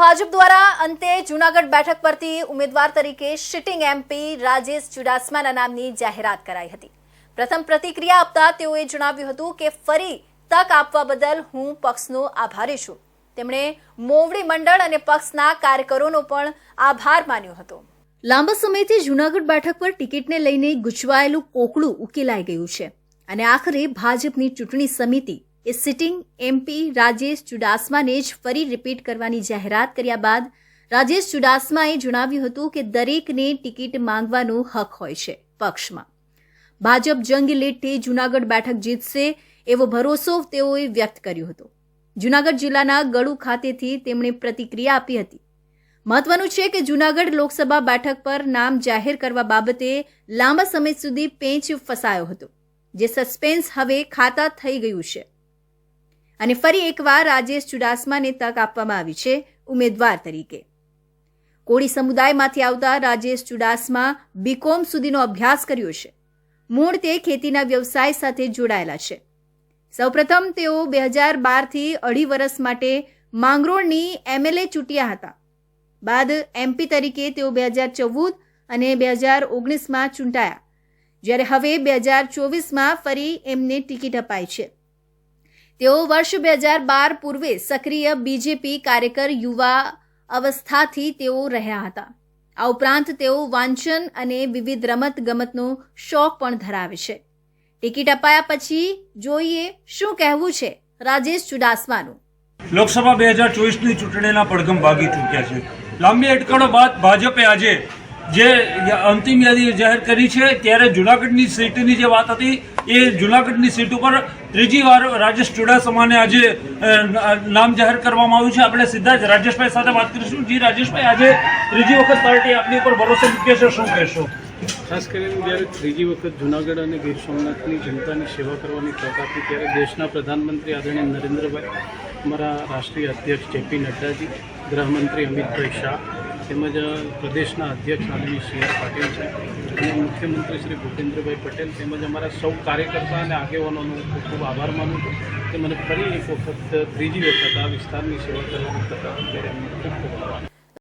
ભાજપ દ્વારા અંતે જૂનાગઢ બેઠક પરથી ઉમેદવાર તરીકે સિટિંગ એમપી રાજેશ ચુડાસમાના નામની જાહેરાત કરાઈ હતી. પ્રથમ પ્રતિક્રિયા આપતા તેઓએ જણાવ્યું હતું કે ફરી તક આપવા બદલ હું પક્ષનો આભારી છું. તેમણે મોવડી મંડળ અને પક્ષના કાર્યકરોનો પણ આભાર માન્યો હતો. લાંબા સમયથી જૂનાગઢ બેઠક પર ટિકિટને લઈને ગૂંચવાયેલું કોકડું ઉકેલાઈ ગયું છે. અને આખરે ભાજપની ચૂંટણી સમિતિ એ સિટિંગ એમપી રાજેશ ચુડાસમાને જ ફરી રિપીટ કરવાની જાહેરાત કર્યા બાદ રાજેશ ચુડાસમાએ જણાવ્યું હતું કે દરેકને ટિકિટ માંગવાનો હક હોય છે પક્ષમાં. ભાજપ જંગ લીટથી જૂનાગઢ બેઠક જીતશે એવો ભરોસો તેઓએ વ્યક્ત કર્યો હતો. જૂનાગઢ જિલ્લાના ગળુ ખાતેથી તેમણે પ્રતિક્રિયા આપી હતી. મહત્વનું છે કે જૂનાગઢ લોકસભા બેઠક પર નામ જાહેર કરવા બાબતે લાંબા સમય સુધી પેંચ ફસાયો હતો, જે સસ્પેન્સ હવે ખાતા થઈ ગયું છે. અને ફરી એકવાર રાજેશ ચુડાસમાને તક આપવામાં આવી છે ઉમેદવાર તરીકે. કોળી સમુદાયમાંથી આવતા રાજેશ ચુડાસમા બીકોમ સુધીનો અભ્યાસ કર્યો છે. મૂળ તે ખેતીના વ્યવસાય સાથે જોડાયેલા છે. સૌપ્રથમ તેઓ બે હજાર બારથી અઢી વર્ષ માટે માંગરોળની એમએલએ ચૂંટ્યા હતા. બાદ એમપી તરીકે તેઓ બે હજાર ચૌદ અને બે હજાર ઓગણીસમાં ચૂંટાયા. જ્યારે હવે બે હજાર ચોવીસમાં ફરી એમને ટિકિટ અપાઈ છે. તેઓ વર્ષ બે હજાર બાર પૂર્વે સક્રિય બીજેપી કાર્યકર યુવા અવસ્થાથી તેઓ રહ્યા હતા. આ ઉપરાંત તેઓ વાંચન અને વિવિધ રમત ગમતનો શોખ પણ ધરાવે છે. ટિકિટ અપાયા પછી જોઈએ શું કહેવું છે રાજેશ ચુડાસમાનું. લોકસભા બે હજાર ચોવીસની ચૂંટણીના પડઘમ ભાગી ચૂક્યા છે. લાંબી અટકળો બાદ ભાજપે આજે જે અંતિમ યાદી જાહેર કરી છે, ત્યારે જુનાગઢની સીટની જે વાત હતી, એ જુનાગઢની સીટ ઉપર ત્રીજી વાર રાજેશ ચુડાસમાને આજે નામ જાહેર કરવામાં આવ્યું છે. આપણે સીધા જ રાજેશભાઈ સાથે વાત કરીશું. જી, રાજેશભાઈ, આજે ત્રીજી વખત પાર્ટી આપની ઉપર ભરોસો મૂકે છે, શું કહેશો? ખાસ કરીને જ્યારે ત્રીજી વખત જૂનાગઢ અને ગીર સોમનાથની જનતાની સેવા કરવાની તક આપી, ત્યારે દેશના પ્રધાનમંત્રી આદરણીય નરેન્દ્રભાઈ, અમારા રાષ્ટ્રીય અધ્યક્ષ જેપી નડ્ડાજી, ગૃહમંત્રી અમિતભાઈ શાહ તેમજ પ્રદેશના અધ્યક્ષ આદરણીય સી આર પાટીલ છે અને મુખ્યમંત્રી શ્રી ભૂપેન્દ્રભાઈ પટેલ તેમજ અમારા સૌ કાર્યકર્તા અને આગેવાનોનો ખૂબ ખૂબ આભાર માનું છું કે મને ફરી એક વખત ત્રીજી વખત આ વિસ્તારની સેવા કરવાની તક આપી ત્યારે ખૂબ ખૂબ આભાર.